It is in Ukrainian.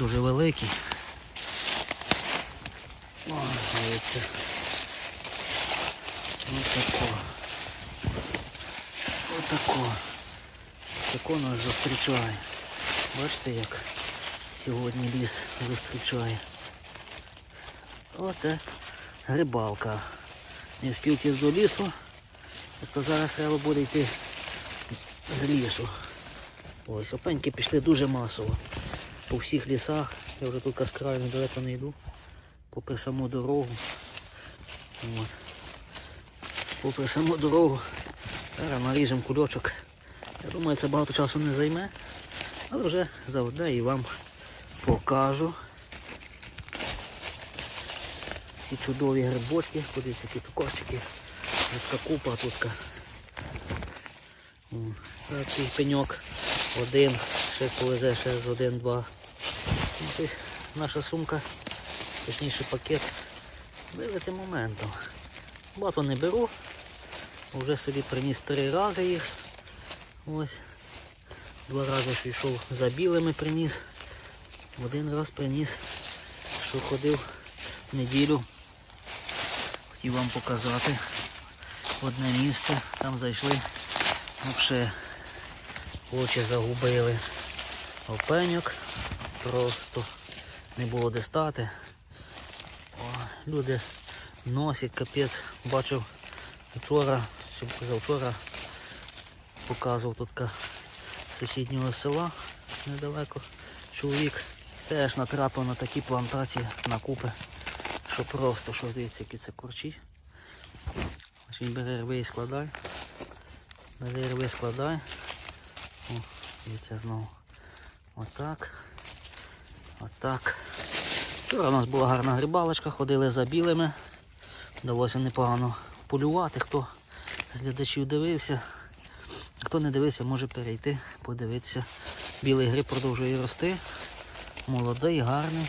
дуже великий. О, дивіться. Отако. Отако. Тако нас зустрічає. Бачите, як сьогодні ліс зустрічає. Оце грибалка. Не встиг до лісу, тобто зараз треба буде йти з лісу. Ось, опеньки пішли дуже масово. По всіх лісах. Я вже тут з краю недалеко не йду. Попри саму дорогу. От. Попри саму дорогу. Зараз наріжемо кульочок. Я думаю, це багато часу не займе. Але вже завжди і вам покажу. Ці чудові грибочки, подивіться, які тут кошики. Така купа тут. Такий пеньок. Один, ще повезе, ще з один-два. Ну, ось Наша сумка, точніше пакет, вилити моментом. Багато не беру. Вже собі приніс три рази їх. Ось. Два рази що йшов за білими приніс. Один раз приніс, що ходив в неділю. Хотів вам показати одне місце. Там зайшли. Взагалі очі загубили. Опеньок. Просто не було де стати. О, люди носять капець. Бачив вчора, чи позавчора показував тут сусіднього села недалеко. Чоловік теж натрапив на такі плантації на купи, що просто, що дивіться, які це корчі. Ось Він бере рви і складає. Бере рви складає. О, дивіться знову. Отак. Отак. Вчора у нас була гарна грибалочка, ходили за білими. Вдалося непогано полювати. Хто з глядачів дивився, хто не дивився, може перейти, подивитися. Білий гриб продовжує рости. Молодий, гарний.